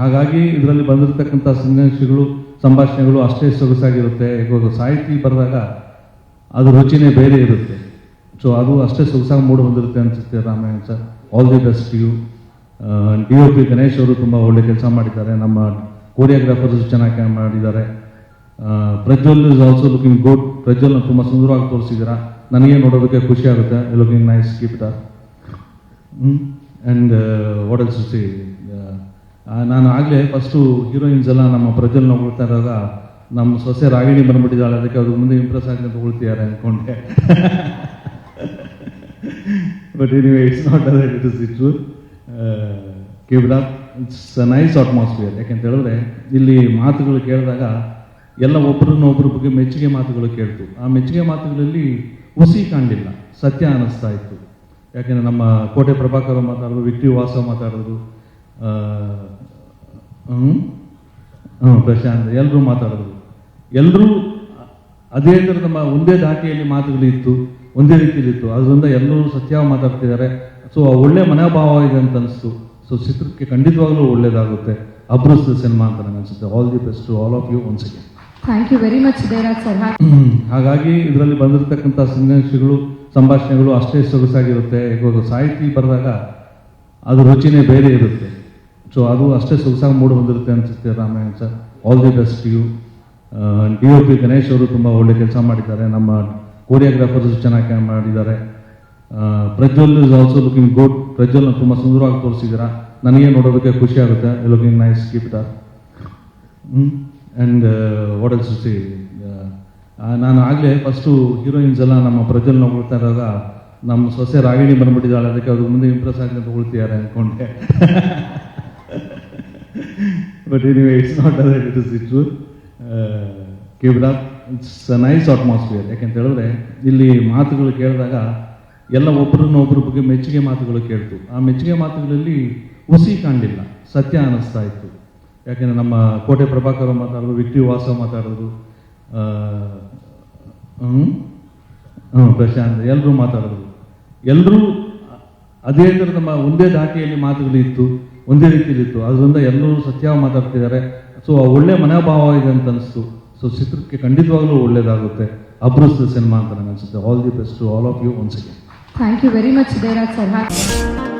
ಹಾಗಾಗಿ ಇದರಲ್ಲಿ ಬಂದಿರತಕ್ಕಂಥ ಸಂದೇಶಗಳು ಸಂಭಾಷಣೆಗಳು ಅಷ್ಟೇ ಸೊಗಸಾಗಿರುತ್ತೆ. ಇವಾಗ ಸಾಹಿತಿ ಬರೆದಾಗ ಅದು ರುಚಿನೇ ಬೇರೆ ಇರುತ್ತೆ. ಸೊ ಅದು ಅಷ್ಟೇ ಸೊಗಸಾಗಿ ಮೂಡಿ ಬಂದಿರುತ್ತೆ ಅನಿಸುತ್ತೆ Ramayana sir. All the best you D O P Ganesh ಅವರು ತುಂಬ ಒಳ್ಳೆ ಕೆಲಸ ಮಾಡಿದ್ದಾರೆ. ನಮ್ಮ ಕೋರಿಯೋಗ್ರಾಫರ್ಸ್ ಚೆನ್ನಾಗಿ ಮಾಡಿದ್ದಾರೆ. Prajwal is also looking good ಪ್ರಜ್ವಲ್ನ ತುಂಬ ಸುಂದರವಾಗಿ ತೋರಿಸಿದ್ದೀರಾ? ನನಗೆ ನೋಡೋದಕ್ಕೆ ಖುಷಿ ಆಗುತ್ತೆ. Looking nice keep that and what else see ನಾನು ಆಗಲೇ ಫಸ್ಟು ಹೀರೋಯಿನ್ಸ್ ಎಲ್ಲ ನಮ್ಮ ಪ್ರಜ್ವಲ್ ನೋಡ್ತಾ ಇರುವಾಗ ನಮ್ಮ ಸೊಸೆ ರಾಗಿಣಿ ಬಂದ್ಬಿಟ್ಟಿದ್ದಾಳೆ, ಅದಕ್ಕೆ ಅವ್ರು ಮುಂದೆ ಇಂಪ್ರೆಸ್ ಆಗಿ ಉಳ್ತಿದ್ದಾರೆ ಅಂದ್ಕೊಂಡೆ but anyway it's not other it is it ಕೇಬ್ರಾ it's a nice atmosphere ಯಾಕೆಂತ ಹೇಳಿದ್ರೆ, ಇಲ್ಲಿ ಮಾತುಗಳು ಕೇಳಿದಾಗ ಎಲ್ಲ ಒಬ್ಬರನ್ನ ಒಬ್ಬರ ಬಗ್ಗೆ ಮೆಚ್ಚುಗೆ ಮಾತುಗಳು ಕೇಳ್ತು. ಆ ಮೆಚ್ಚುಗೆ ಮಾತುಗಳಲ್ಲಿ ಹುಸಿ ಕಾಣಲಿಲ್ಲ, ಸತ್ಯ ಅನ್ನಿಸ್ತಾ ಇತ್ತು. ಯಾಕೆಂದರೆ ನಮ್ಮ ಕೋಟೆ ಪ್ರಭಾಕರ್ ಮಾತಾಡೋದು ವಿಕ್ಟಿ ವಾಸ ಮಾತಾಡೋದು ಹ್ಮ್? ಪ್ರಶಾಂತ್ ಎಲ್ಲರೂ ಮಾತಾಡೋದು. ಎಲ್ಲರೂ ಅದೇ ಥರದ ನಮ್ಮ ಒಂದೇ ಧಾಟಿಯಲ್ಲಿ ಮಾತುಗಳು ಇತ್ತು ಒಂದೇ ರೀತಿಯಲ್ಲಿ ಇತ್ತು. ಅದರಿಂದ ಎಲ್ಲರೂ ಸತ್ಯ ಮಾತಾಡ್ತಿದ್ದಾರೆ. ಸೊ ಆ ಒಳ್ಳೆ ಮನೋಭಾವ ಇದೆ ಅಂತ ಅನಿಸ್ತು. ಸೊ ಚಿತ್ರಕ್ಕೆ ಖಂಡಿತವಾಗ್ಲೂ ಒಳ್ಳೇದಾಗುತ್ತೆ. ಅಬ್ರಸ್ ಸಿನಿಮಾ ಅಂತ ನನಗೆ ಅನ್ಸುತ್ತೆ. All the best all of you once again thank you very much Devaraj sir ಹಾಗಾಗಿ ಇದರಲ್ಲಿ ಬಂದಿರತಕ್ಕಂಥ ಸಂಘರ್ಷಗಳು ಸಂಭಾಷಣೆಗಳು ಅಷ್ಟೇ ಸೊಗಸಾಗಿರುತ್ತೆ. ಇವಾಗ ಸಾಹಿತಿ ಬರೆದಾಗ ಅದು ರುಚಿನೇ ಬೇರೆ ಇರುತ್ತೆ. ಸೊ ಅದು ಅಷ್ಟೇ ಸೊಗಸಾಗಿ ಮೂಡ್ ಹೊಂದಿರುತ್ತೆ ಅನಿಸುತ್ತೆ Ramayana sir. All the best you D O P Ganesh ಅವರು ತುಂಬ ಒಳ್ಳೆ ಕೆಲಸ ಮಾಡಿದ್ದಾರೆ. ನಮ್ಮ ಕೋರಿಯೋಗ್ರಾಫರ್ಸ್ ಚೆನ್ನಾಗಿ ಮಾಡಿದ್ದಾರೆ. Prajwal is also looking good ಪ್ರಜ್ವಲ್ನ ತುಂಬ ಸುಂದರವಾಗಿ ತೋರಿಸಿದ್ದೀರಾ. ನನಗೆ ನೋಡೋದಕ್ಕೆ ಖುಷಿ ಆಗುತ್ತೆ. Looking nice keep the and what else see ನಾನು ಆಗಲೇ ಫಸ್ಟು ಹೀರೋಯಿನ್ಸ್ ಎಲ್ಲ ನಮ್ಮ ಪ್ರಜ್ವಲ್ ನೋಡ್ತಾ ಇರೋದ ನಮ್ಮ ಸೊಸೆ ರಾಗಿಣಿ ಬಂದ್ಬಿಟ್ಟಿದ್ದಾಳೆ. ಅದಕ್ಕೆ ಅದು ಮುಂದೆ ಇಂಪ್ರೆಸ್ ಆಗಿ ತಗೊಳ್ತಿದ್ದಾರೆ ಅಂದ್ಕೊಂಡೆ but anyway it's not other it is true. ಕೇವಲ ಇಟ್ಸ್ ನೈಸ್ ಅಟ್ಮಾಸ್ಫಿಯರ್ ಯಾಕೆಂತ ಹೇಳಿದ್ರೆ, ಇಲ್ಲಿ ಮಾತುಗಳು ಕೇಳಿದಾಗ ಎಲ್ಲ ಒಬ್ಬರನ್ನ ಒಬ್ಬರ ಬಗ್ಗೆ ಮೆಚ್ಚುಗೆ ಮಾತುಗಳು ಕೇಳ್ತು. ಆ ಮೆಚ್ಚುಗೆ ಮಾತುಗಳಲ್ಲಿ ಹುಸಿ ಕಾಣಲಿಲ್ಲ. ಸತ್ಯ ಅನ್ನಿಸ್ತಾ ಇತ್ತು. ಯಾಕೆಂದರೆ ನಮ್ಮ ಕೋಟೆ ಪ್ರಭಾಕರ್ ಮಾತಾಡೋದು ವಿಕ್ಟಿ ವಾಸ ಮಾತಾಡೋದು ಹ್ಮ್? ಪ್ರಶಾಂತ್ ಎಲ್ಲರೂ ಮಾತಾಡೋದು. ಎಲ್ಲರೂ ಅದೇ ಥರ ನಮ್ಮ ಒಂದೇ ದಾಟಿಯಲ್ಲಿ ಮಾತುಗಳು ಇತ್ತು. ಒಂದೇ ರೀತಿಯಲ್ಲಿತ್ತು. ಅದರಿಂದ ಎಲ್ಲರೂ ಸತ್ಯ ಮಾತಾಡ್ತಿದ್ದಾರೆ. ಸೊ ಆ ಒಳ್ಳೆ ಮನೋಭಾವ ಇದೆ ಅಂತ ಅನಿಸ್ತು. ಸೊ ಚಿತ್ರಕ್ಕೆ ಖಂಡಿತವಾಗ್ಲೂ ಒಳ್ಳೇದಾಗುತ್ತೆ. ಅಬ್ರಸ್ ಸಿನಿಮಾ ಅಂತ ನನಗೆ ಅನಿಸುತ್ತೆ. All the best all of you once again thank you very much sir